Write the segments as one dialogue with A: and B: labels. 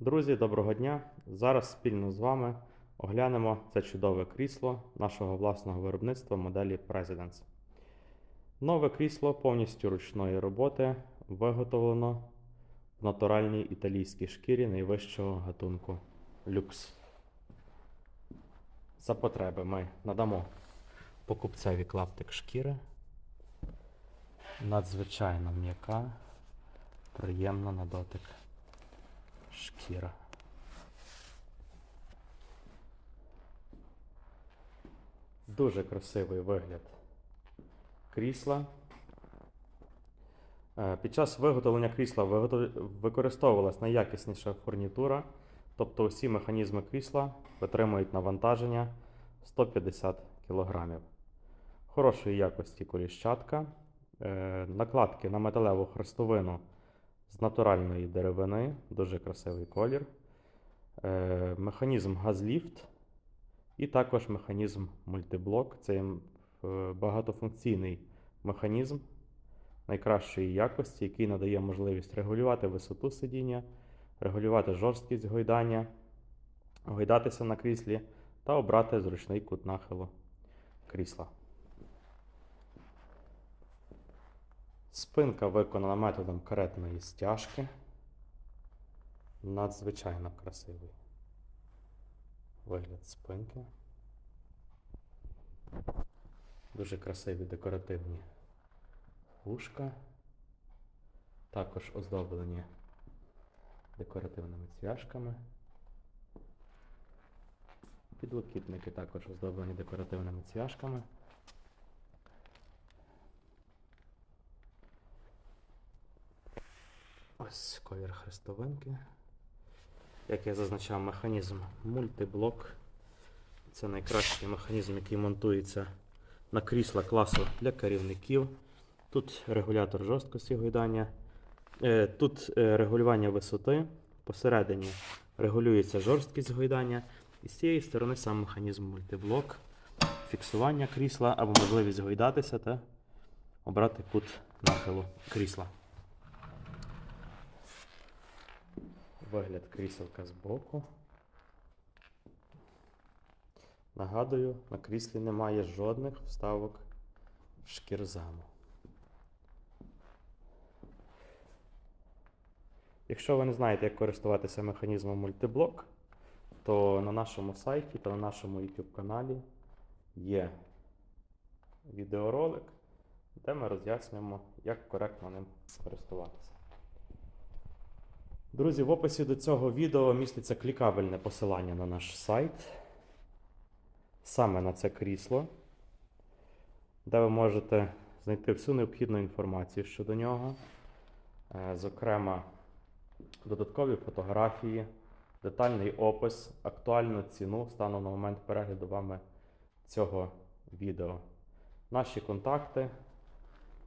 A: Друзі, доброго дня! Зараз спільно з вами оглянемо це чудове крісло нашого власного виробництва моделі Presidents. Нове крісло повністю ручної роботи виготовлено в натуральній італійській шкірі найвищого гатунку люкс. За потреби ми надамо покупцеві клаптик шкіри. Надзвичайно м'яка, приємна на дотик шкіра. Дуже красивий вигляд крісла. Е, Під час виготовлення крісла використовувалась найякісніша фурнітура, тобто усі механізми крісла витримують навантаження 150 кг. Хорошої якості коліщатка, е, накладки на металеву хрестовину з натуральної деревини, дуже красивий колір. Е, Механізм газліфт і також механізм мультиблок. Це е, багатофункційний механізм найкращої якості, який надає можливість регулювати висоту сидіння, регулювати жорсткість гойдання, гойдатися на кріслі та обрати зручний кут нахилу крісла. Спинка виконана методом каретної стяжки. Надзвичайно красивий вигляд спинки. Дуже красиві декоративні вушка. Також оздоблені декоративними цвяшками. Підлокітники також оздоблені декоративними цвяшками. Ось колір хрестовинки. Як я зазначав, механізм мультиблок. Це найкращий механізм, який монтується на крісла класу для керівників. Тут регулятор жорсткості гойдання. Е, Тут е, регулювання висоти. Посередині регулюється жорсткість гойдання. І з цієї сторони сам механізм мультиблок, фіксування крісла або можливість гойдатися та обрати кут нахилу крісла. Вигляд кріселка збоку. Нагадую, на кріслі немає жодних вставок шкірзаму. Якщо ви не знаєте, як користуватися механізмом мультиблок, то на нашому сайті та на нашому YouTube каналі є відеоролик, де ми роз'яснюємо, як коректно ним користуватися. Друзі, в описі до цього відео міститься клікабельне посилання на наш сайт, саме на це крісло, де ви можете знайти всю необхідну інформацію щодо нього, Е, зокрема, додаткові фотографії, детальний опис, актуальну ціну станом на момент перегляду вами цього відео, наші контакти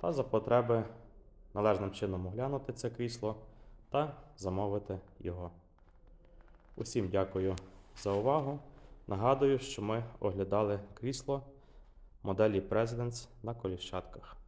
A: та за потреби належним чином оглянути це крісло та замовити його. Усім дякую за увагу. Нагадую, що ми оглядали крісло моделі Presidents на коліщатках.